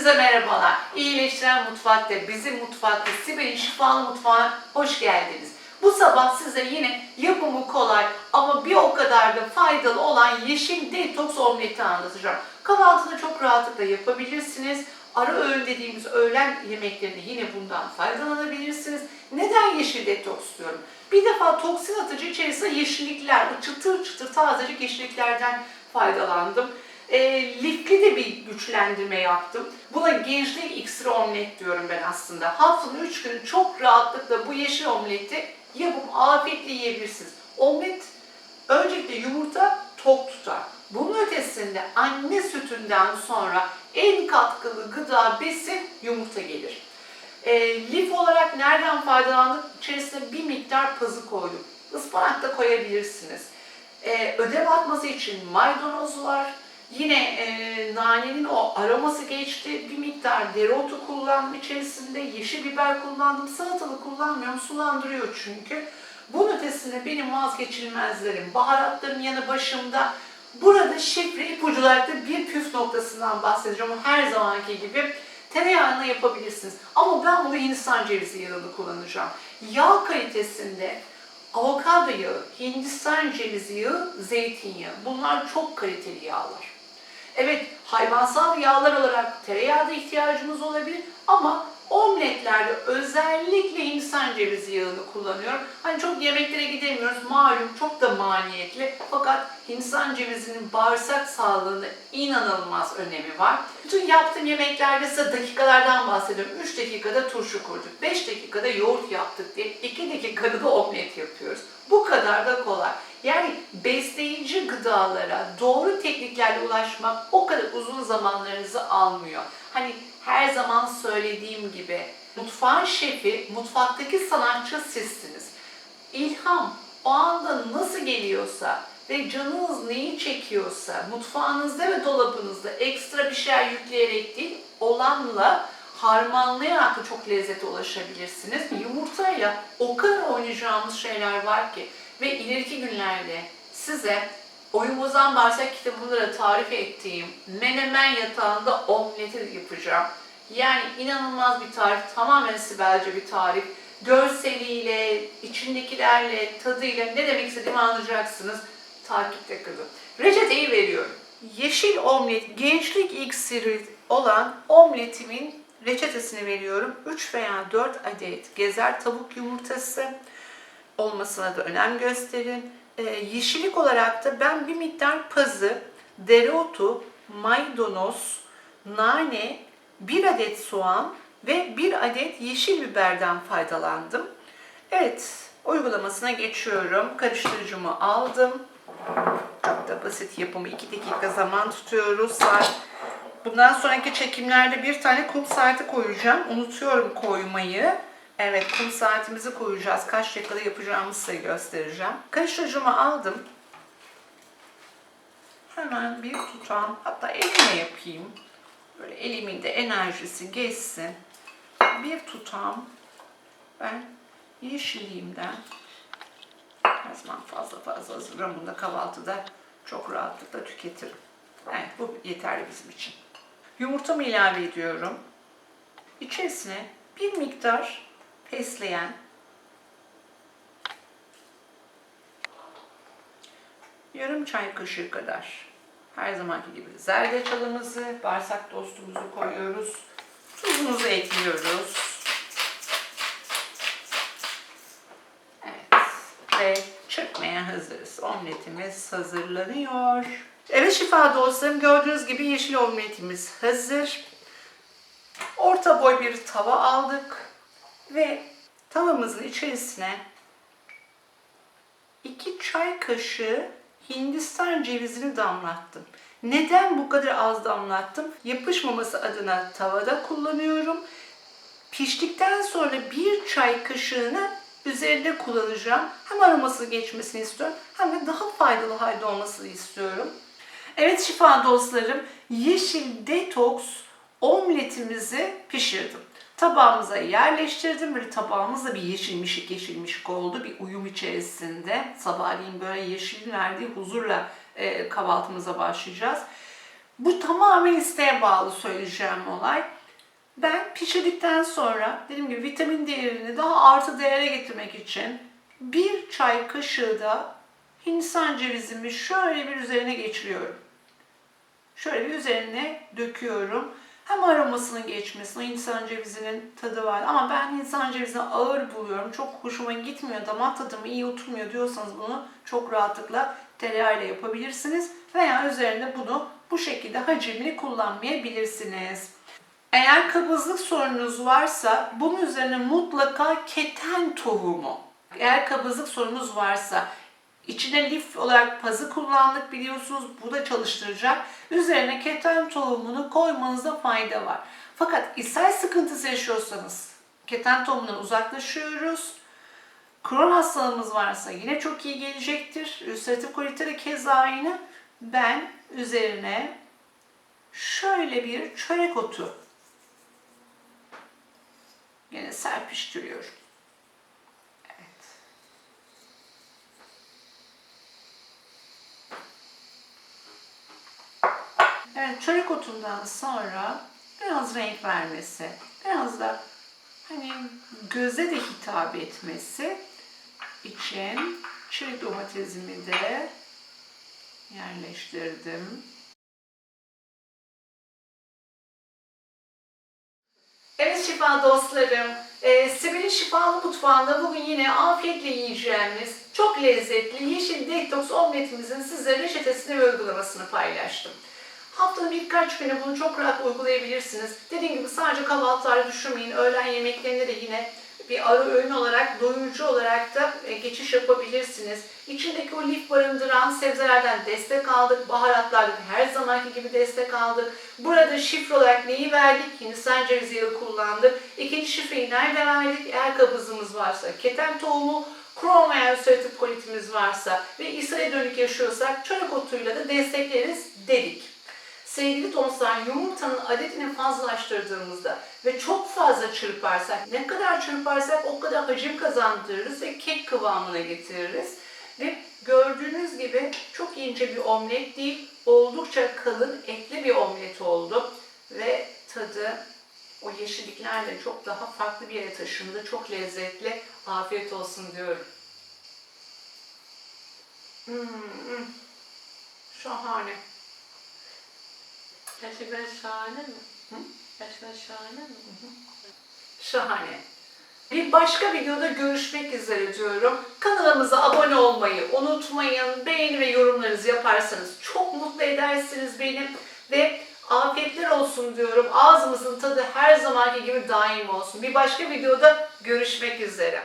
Hepinize merhabalar. İyileştiren Mutfak'ta, bizim mutfakta, Sibel'in Şifalı Mutfağı'na hoş geldiniz. Bu sabah size yine yapımı kolay ama bir o kadar da faydalı olan yeşil detoks omleti anlatacağım. Kahvaltıda çok rahatlıkla yapabilirsiniz. Ara öğün dediğimiz öğlen yemeklerinde yine bundan faydalanabilirsiniz. Neden yeşil detoks diyorum? Bir defa toksin atıcı içerisinde yeşillikler, çıtır çıtır tazecik yeşilliklerden faydalandım. E, lifli de bir güçlendirme yaptım. Buna gençlik iksiri omlet diyorum ben aslında. Haftanın 3 günü çok rahatlıkla bu yeşil omleti yapıp afiyetle yiyebilirsiniz. Omlet öncelikle yumurta tok tutar. Bunun ötesinde anne sütünden sonra en katkılı gıda besi yumurta gelir. E, lif olarak nereden faydalandık? İçerisine bir miktar pazı koydum. Ispanak da koyabilirsiniz. E, ödem atması için maydanoz var. Yine e, nanenin o aroması geçti. Bir miktar dereotu kullandım içerisinde. Yeşil biber kullandım. Salatalık kullanmıyorum. Sulandırıyor çünkü. Bunun ötesinde benim vazgeçilmezlerim, baharatların yanı başımda. Burada şifre ipucularda bir püf noktasından bahsedeceğim. Her zamanki gibi tereyağını yapabilirsiniz. Ama ben bunu Hindistan cevizi yağını kullanacağım. Yağ kalitesinde avokado yağı, Hindistan cevizi yağı, zeytinyağı. Bunlar çok kaliteli yağlar. Evet hayvansal yağlar olarak tereyağı da ihtiyacımız olabilir ama omletlerde özellikle Hindistan cevizi yağını kullanıyorum. Hani çok yemeklere gidemiyoruz malum çok da maliyetli fakat Hindistan cevizinin bağırsak sağlığında inanılmaz önemi var. Bütün yaptığım yemeklerde size dakikalardan bahsediyorum. 3 dakikada turşu kurduk, 5 dakikada yoğurt yaptık diye 2 dakikada da omlet yapıyoruz. Bu kadar da kolay. Yani besleyici gıdalara doğru tekniklerle ulaşmak o kadar uzun zamanlarınızı almıyor. Hani her zaman söylediğim gibi mutfağın şefi, mutfaktaki sanatçı sizsiniz. İlham o anda nasıl geliyorsa ve canınız neyi çekiyorsa mutfağınızda ve dolabınızda ekstra bir şeyler yükleyerek değil olanla harmanlayarak da çok lezzete ulaşabilirsiniz. Yumurtayla o kadar oynayacağımız şeyler var ki ve ileriki günlerde size Oyun Bozan Bağırsak kitabında da tarif ettiğim menemen yatağında omleti yapacağım. Yani inanılmaz bir tarif, tamamen Sibelce bir tarif. Görseliyle, içindekilerle, tadıyla ne demek istediğimi anlayacaksınız. Takipte kalın. Reçeteyi veriyorum. Yeşil omlet, gençlik iksiri olan omletimin reçetesini veriyorum. 3 veya 4 adet gezer tavuk yumurtası olmasına da önem gösterin. Ee, yeşillik olarak da ben bir miktar pazı, dereotu, maydanoz, nane, bir adet soğan ve bir adet yeşil biberden faydalandım. Evet, uygulamasına geçiyorum. Karıştırıcımı aldım. Çok da basit yapımı 2 dakika zaman tutuyoruz. Bundan sonraki çekimlerde bir tane kum saati koyacağım. Unutuyorum koymayı. Evet kum saatimizi koyacağız. Kaç dakikada yapacağımızı size göstereceğim. Karıştırıcımı aldım. Hemen bir tutam, hatta elimle yapayım. Böyle elimin de enerjisi geçsin. Bir tutam ben yeşilliğimden zaman fazla fazla hazırlarım. Bunu da kahvaltıda çok rahatlıkla tüketirim. Evet bu yeterli bizim için. Yumurtamı ilave ediyorum. İçerisine bir miktar fesleğen, yarım çay kaşığı kadar her zamanki gibi zerdeçalımızı, bağırsak dostumuzu koyuyoruz. Tuzumuzu ekliyoruz. Evet ve çırpmaya hazırız. Omletimiz hazırlanıyor. Evet şifa dostlarım gördüğünüz gibi yeşil omletimiz hazır. Orta boy bir tava aldık ve tavamızın içerisine 2 çay kaşığı Hindistan cevizini damlattım. Neden bu kadar az damlattım? Yapışmaması adına tavada kullanıyorum. Piştikten sonra bir çay kaşığını üzerinde kullanacağım. Hem aroması geçmesini istiyorum hem de daha faydalı halde olmasını istiyorum. Evet şifa dostlarım, yeşil detoks omletimizi pişirdim. Tabağımıza yerleştirdim. Böyle tabağımız da bir yeşilmişik yeşilmişik oldu. Bir uyum içerisinde. Sabahleyin böyle yeşilin verdiği huzurla e, kahvaltımıza başlayacağız. Bu tamamen isteğe bağlı söyleyeceğim olay. Ben pişirdikten sonra dediğim gibi vitamin değerini daha artı değere getirmek için bir çay kaşığı da Hindistan cevizimi şöyle bir üzerine geçiriyorum. Şöyle bir üzerine döküyorum. Hem aromasının geçmesi, o Hindistan cevizinin tadı var. Ama ben Hindistan cevizini ağır buluyorum. Çok hoşuma gitmiyor, damak tadıma iyi oturmuyor diyorsanız bunu çok rahatlıkla tereyağıyla yapabilirsiniz. Veya üzerine bunu bu şekilde hacimli kullanmayabilirsiniz. Eğer kabızlık sorununuz varsa bunun üzerine mutlaka keten tohumu. Eğer kabızlık sorunuz varsa içine lif olarak pazı kullandık biliyorsunuz bu da çalıştıracak. Üzerine keten tohumunu koymanızda fayda var. Fakat ishal sıkıntısı yaşıyorsanız keten tohumundan uzaklaşıyoruz. Kron hastalığımız varsa yine çok iyi gelecektir. Ülseratif kolite de keza aynı. Ben üzerine şöyle bir çörek otu yine serpiştiriyorum. Evet, çörek otundan sonra biraz renk vermesi, biraz da hani göze de hitap etmesi için çeri domatesimi de yerleştirdim. Evet şifa dostlarım, e, Sibel'in Şifalı Mutfağı'nda bugün yine afiyetle yiyeceğimiz çok lezzetli yeşil detoks omletimizin size reçetesini ve uygulamasını paylaştım. Haftanın birkaç günü bunu çok rahat uygulayabilirsiniz. Dediğim gibi sadece kahvaltılar düşünmeyin. Öğlen yemeklerinde de yine bir ara öğün olarak, doyurucu olarak da e, geçiş yapabilirsiniz. İçindeki o lif barındıran sebzelerden destek aldık. Baharatlardan her zamanki gibi destek aldık. Burada şifre olarak neyi verdik? Hindistan cevizi yağı kullandık. İkinci şifreyi nerede verdik? Eğer kabızımız varsa keten tohumu, Krom veya ülseratif kolitimiz varsa ve ishale dönük yaşıyorsak çörek otuyla da destekleriz dedik. Sevgili dostlar yumurtanın adetini fazlalaştırdığımızda ve çok fazla çırparsak, ne kadar çırparsak o kadar hacim kazandırırız ve kek kıvamına getiririz. Ve gördüğünüz gibi çok ince bir omlet değil, oldukça kalın etli bir omlet oldu. Ve tadı o yeşilliklerle çok daha farklı bir yere taşındı. Çok lezzetli. Afiyet olsun diyorum. Hmm, hmm. Şahane. Gerçekten şahane mi? Hı? Gerçekten şahane mi? Şahane. Bir başka videoda görüşmek üzere diyorum. Kanalımıza abone olmayı unutmayın. Beğeni ve yorumlarınızı yaparsanız çok mutlu edersiniz benim. Ve afiyetler olsun diyorum. Ağzımızın tadı her zamanki gibi daim olsun. Bir başka videoda görüşmek üzere.